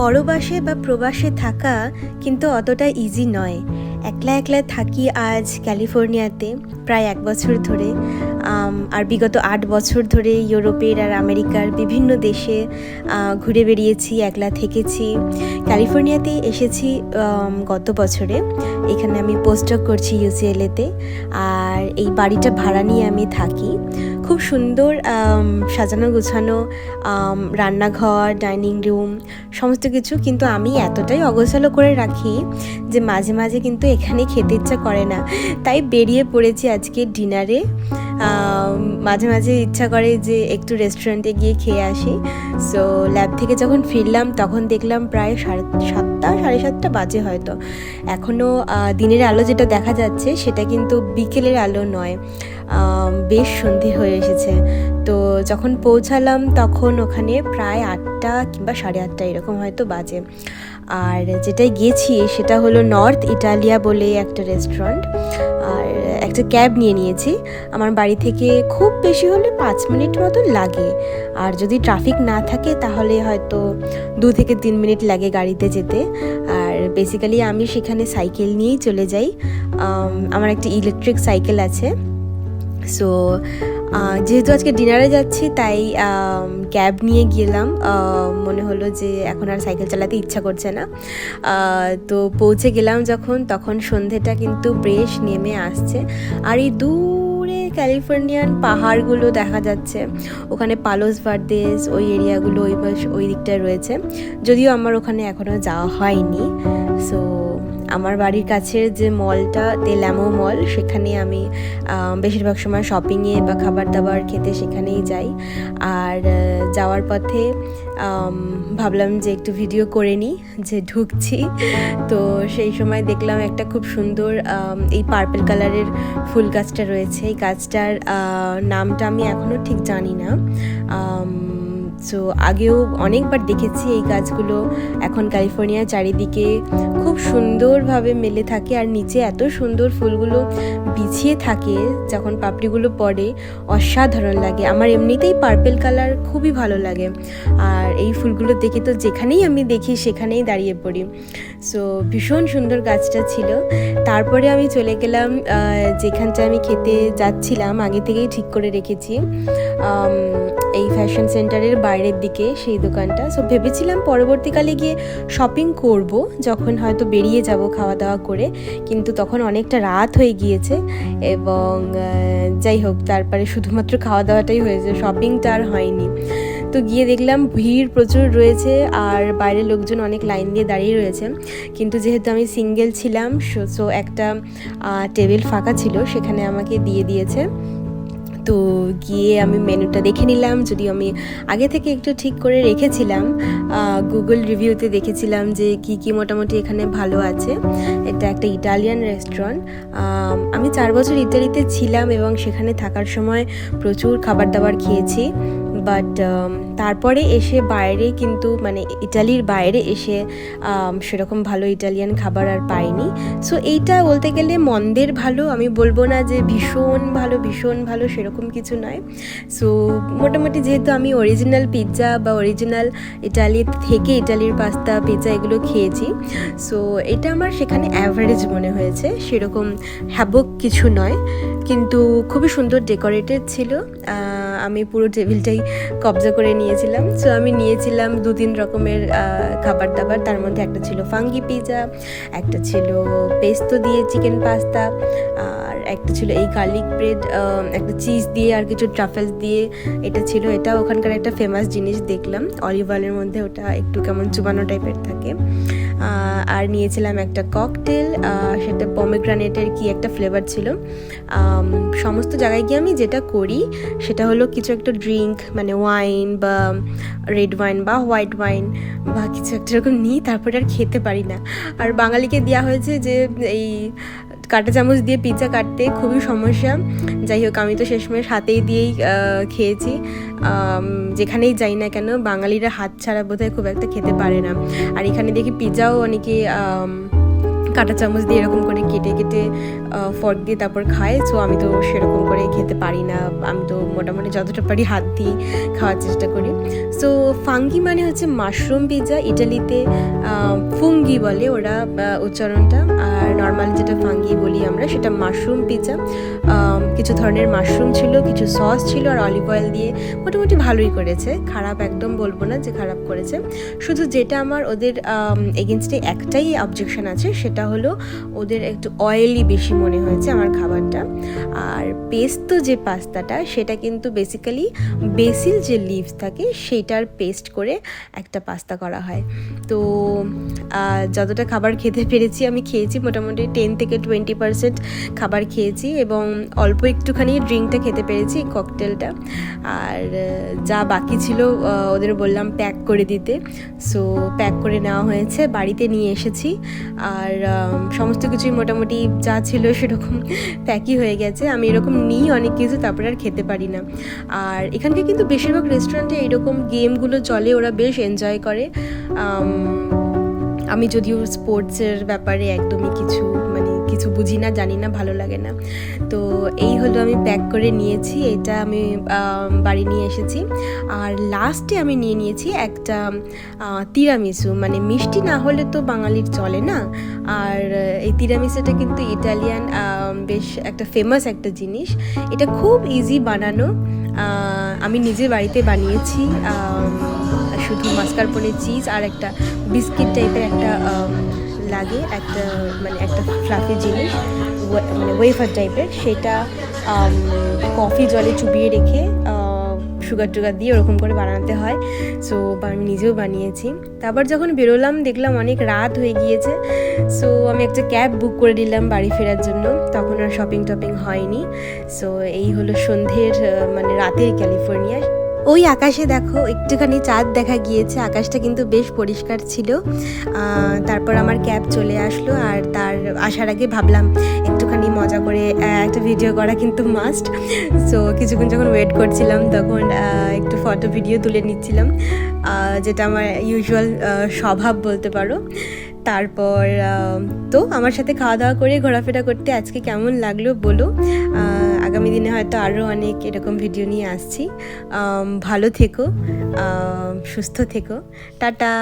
পরবাসে বা প্রবাসে থাকা কিন্তু অতটা ইজি নয়। একলা একলা থাকি আজ ক্যালিফোর্নিয়াতে প্রায় এক বছর ধরে। আর বিগত আট বছর ধরে ইউরোপের আর আমেরিকার বিভিন্ন দেশে ঘুরে বেরিয়েছি একলা থেকেছি। ক্যালিফোর্নিয়াতে এসেছি গত বছরে। এখানে আমি পোস্টডক করছি ইউসিএলএতে আর এই বাড়িটা ভাড়া নিয়ে আমি থাকি। খুব সুন্দর সাজানো গোছানো রান্নাঘর, ডাইনিং রুম, সমস্ত কিছু কিন্তু আমি এতটাই অগোছালো করে রাখি যে মাঝে মাঝে কিন্তু এখানে খেতে ইচ্ছা করে না। তাই বেরিয়ে পড়েছি আজকে ডিনারে। মাঝে মাঝে ইচ্ছা করে যে একটু রেস্টুরেন্টে গিয়ে খেয়ে আসি। সো ল্যাব থেকে যখন ফিরলাম তখন দেখলাম প্রায় সাড়ে সাতটা সাড়ে সাতটা বাজে হয়তো। এখনও দিনের আলো যেটা দেখা যাচ্ছে সেটা কিন্তু বিকেলের আলো নয়। বেশ সন্ধে হয়ে এসেছে। তো যখন পৌঁছালাম তখন ওখানে প্রায় আটটা কিংবা সাড়ে আটটা এরকম হয়তো বাজে। আর যেটাই গেছি সেটা হলো নর্থ ইটালিয়া বলে একটা রেস্টুরেন্ট। আর একটা ক্যাব নিয়ে নিয়েছি। আমার বাড়ি থেকে খুব বেশি হলে পাঁচ মিনিট মতন লাগে। আর যদি ট্রাফিক না থাকে তাহলে হয়তো দু থেকে তিন মিনিট লাগে গাড়িতে যেতে। আর বেসিক্যালি আমি সেখানে সাইকেল নিয়েই চলে যাই। আমার একটা ইলেকট্রিক সাইকেল আছে। সো যেহেতু আজকে ডিনারে যাচ্ছি, তাই ক্যাব নিয়ে গেলাম। মনে হলো যে এখন আর সাইকেল চালাতে ইচ্ছা করছে না। তো পৌঁছে গেলাম যখন, তখন সন্ধেটা কিন্তু বেশ নেমে আসছে। আর এই দূরে ক্যালিফোর্নিয়ান পাহাড়গুলো দেখা যাচ্ছে। ওখানে পালোস ভার্দেস, ওই এরিয়াগুলো ওই ওই দিকটায় রয়েছে। যদিও আমার ওখানে এখনও যাওয়া হয়নি। সো আমার বাড়ির কাছের যে মলটা, তেলামো মল, সেখানে আমি বেশিরভাগ সময় শপিংয়ে বা খাবার দাবার খেতে সেখানেই যাই। আর যাওয়ার পথে ভাবলাম যে একটু ভিডিও করে নিই, যে ঢুকছি। তো সেই সময় দেখলাম একটা খুব সুন্দর এই পার্পল কালারের ফুল গাছটা রয়েছে। এই গাছটার নামটা আমি এখনও ঠিক জানি না। সো আগেও অনেকবার দেখেছি এই গাছগুলো। এখন ক্যালিফোর্নিয়ার চারিদিকে খুব সুন্দরভাবে মেলে থাকে আর নিচে এত সুন্দর ফুলগুলো বিছিয়ে থাকে যখন পাপড়িগুলো পড়ে, অসাধারণ লাগে। আমার এমনিতেই পার্পেল কালার খুবই ভালো লাগে। আর এই ফুলগুলো দেখে তো যেখানেই আমি দেখি সেখানেই দাঁড়িয়ে পড়ি। সো ভীষণ সুন্দর গাছটা ছিল। তারপরে আমি চলে গেলাম যেখানটা আমি খেতে যাচ্ছিলাম, আগে থেকেই ঠিক করে রেখেছি। এই ফ্যাশন সেন্টারের বাইরের দিকে সেই দোকানটা। সো ভেবেছিলাম পরবর্তীকালে গিয়ে শপিং করব, যখন হয়তো বেরিয়ে যাব খাওয়া দাওয়া করে। কিন্তু তখন অনেকটা রাত হয়ে গিয়েছে এবং যাই হোক, তারপরে শুধুমাত্র খাওয়া দাওয়াটাই হয়েছে শপিংটা আর হয়নি। তো গিয়ে দেখলাম ভিড় প্রচুর রয়েছে আর বাইরে লোকজন অনেক লাইন দিয়ে দাঁড়িয়ে রয়েছে। কিন্তু যেহেতু আমি সিঙ্গেল ছিলাম, সো একটা টেবিল ফাঁকা ছিল, সেখানে আমাকে দিয়ে দিয়েছে। তো গিয়ে আমি মেনুটা দেখে নিলাম যদি আমি আগে থেকে একটু ঠিক করে রেখেছিলাম। গুগল রিভিউতে দেখেছিলাম যে কি কি মোটামুটি এখানে ভালো আছে। এটা একটা ইটালিয়ান রেস্টুরেন্ট আমি চার বছর ইটালিতে ছিলাম এবং সেখানে থাকার সময় প্রচুর খাবার দাবার খেয়েছি। বাট তারপরে এসে বাইরে কিন্তু মানে ইটালির বাইরে এসে সেরকম ভালো ইটালিয়ান খাবার আর পাইনি। সো এইটা বলতে গেলে মন্দের ভালো, আমি বলব না যে ভীষণ ভালো ভীষণ ভালো, সেরকম কিছু নয় সো মোটামুটি যেহেতু আমি অরিজিনাল পিৎজা বা অরিজিনাল ইটালি থেকে ইটালির পাস্তা পিৎজা এগুলো খেয়েছি। সো এটা আমার সেখানে অ্যাভারেজ মনে হয়েছে, সেরকম হ্যাবক কিছু নয়। কিন্তু খুবই সুন্দর ডেকোরেটেড ছিল। আমি পুরো টেবিলটাই কবজা করে নিয়েছিলাম। সো আমি নিয়েছিলাম দু তিন রকমের খাবার দাবার। তার মধ্যে একটা ছিল ফাঙ্গি পিজা, একটা ছিল পেস্তো দিয়ে চিকেন পাস্তা, আর একটা ছিল এই গার্লিক ব্রেড একটা চিজ দিয়ে আর কিছু ট্রাফেলস দিয়ে। এটা ছিল, এটা ওখানকার একটা ফেমাস জিনিস দেখলাম। অলিভ অয়েলের মধ্যে ওটা একটু কেমন চুবানো টাইপের থাকে। আর নিয়েছিলাম একটা ককটেল সেটা পমেগ্রানেটের কি একটা ফ্লেভার ছিল। সমস্ত জায়গায় গিয়ে আমি যেটা করি, সেটা হলো কিছু একটা ড্রিঙ্ক মানে ওয়াইন বা রেড ওয়াইন বা হোয়াইট ওয়াইন বা কিছু একটা এরকম নিই, তারপরে আর খেতে পারি না। আর বাঙালিকে দেওয়া হয়েছে যে, এই কাঁটা চামচ দিয়ে পিৎজা কাটতে খুবই সমস্যা। যাই হোক, আমি তো শেষমেশ হাতেই দিয়েই খেয়েছি। যেখানেই যাই না কেন, বাঙালিরা হাত ছাড়া বোধহয় খুব একটা খেতে পারে না। আর এখানে দেখি পিৎজাও অনেকে কাঁটা চামচ দিয়ে এরকম করে কেটে কেটে ফর্ক দিয়ে তারপর খায়। সো আমি তো সেরকম করে খেতে পারি না। আমি তো মোটামুটি যতটা পারি হাত দিয়ে খাওয়ার চেষ্টা করি। সো ফাঙ্গি মানে হচ্ছে মাশরুম পিৎজা ইটালিতে ফুঙ্গি বলে ওরা উচ্চারণটা। আর নর্মালি যেটা ফাঙ্গি বলি আমরা, সেটা মাশরুম পিৎজা কিছু ধরনের মাশরুম ছিল, কিছু সস ছিল, আর অলিভ অয়েল দিয়ে মোটামুটি ভালোই করেছে। খারাপ একদম বলব না যে খারাপ করেছে। শুধু যেটা আমার ওদের এগেনস্টে একটাই অবজেকশন আছে, সেটা হলো ওদের একটু অয়েলি বেশি মনে হয়েছে আমার খাবারটা। আর পেস্তো যে পাস্তাটা, সেটা কিন্তু বেসিক্যালি বেসিল যে লিভস থাকে সেটার পেস্ট করে একটা পাস্তা করা হয়। তো যতটা খাবার খেতে পেরেছি আমি খেয়েছি, মোটামুটি টেন থেকে টোয়েন্টি পার্সেন্ট খাবার খেয়েছি এবং অল্প একটুখানি ড্রিঙ্কটা খেতে পেরেছি ককটেলটা আর যা বাকি ছিল ওদের বললাম প্যাক করে দিতে। সো প্যাক করে নেওয়া হয়েছে, বাড়িতে নিয়ে এসেছি। আর সমস্ত কিছুই মোটামুটি যা ছিল সেরকম প্যাকই হয়ে গেছে। আমি এরকম নিই অনেক কিছু, তারপরে আর খেতে পারি না। আর এখানকার কিন্তু বেশিরভাগ রেস্টুরেন্টে এইরকম গেমগুলো চলে, ওরা বেশ এনজয় করে। আমি যদিও স্পোর্টসের ব্যাপারে একদমই কিছু কিছু বুঝি না, জানি না, ভালো লাগে না। তো এই হলো আমি প্যাক করে নিয়েছি, এটা আমি বাড়ি নিয়ে এসেছি। আর লাস্টে আমি নিয়ে নিয়েছি একটা তিরামিসু। মানে মিষ্টি না হলে তো বাঙালির চলে না। আর এই তিরামিসুটা কিন্তু ইটালিয়ান বেশ একটা ফেমাস একটা জিনিস। এটা খুব ইজি বানানো। আমি নিজে বাড়িতে বানিয়েছি শুধু মাস্কারপোনে চিজ আর একটা বিস্কিট টাইপের একটা লাগে একটা মানে একটা ফ্লাফি জিনিস মানে ওয়েফার টাইপের সেটা কফি জলে চুবিয়ে রেখে সুগার টুগার দিয়ে ওরকম করে বানাতে হয়। সো আমি নিজেও বানিয়েছি। তারপর যখন বেরোলাম, দেখলাম অনেক রাত হয়ে গিয়েছে। সো আমি একটা ক্যাব বুক করে নিলাম বাড়ি ফেরার জন্য। তখন আর শপিং টপিং হয়নি। সো এই হলো সন্ধ্যের মানে রাতের ক্যালিফোর্নিয়া ওই আকাশে দেখো, একটুখানি চাঁদ দেখা গিয়েছে, আকাশটা কিন্তু বেশ পরিষ্কার ছিল। তারপর আমার ক্যাব চলে আসলো, আর তার আসার আগে ভাবলাম একটুখানি মজা করে একটা ভিডিও করা কিন্তু মাস্ট সো কিছুক্ষণ যখন ওয়েট করছিলাম, তখন একটু ফটো ভিডিও তুলে নিচ্ছিলাম যেটা আমার ইউজুয়াল স্বভাব বলতে পারো। তারপর তো আমার সাথে খাওয়া দাওয়া করে ঘোরাফেরা করতে আজকে কেমন লাগল বলো। আগামী দিনে হয়তো আরও অনেক এরকম ভিডিও নিয়ে আসছি। ভালো থেকো সুস্থ থেকো। টাটা।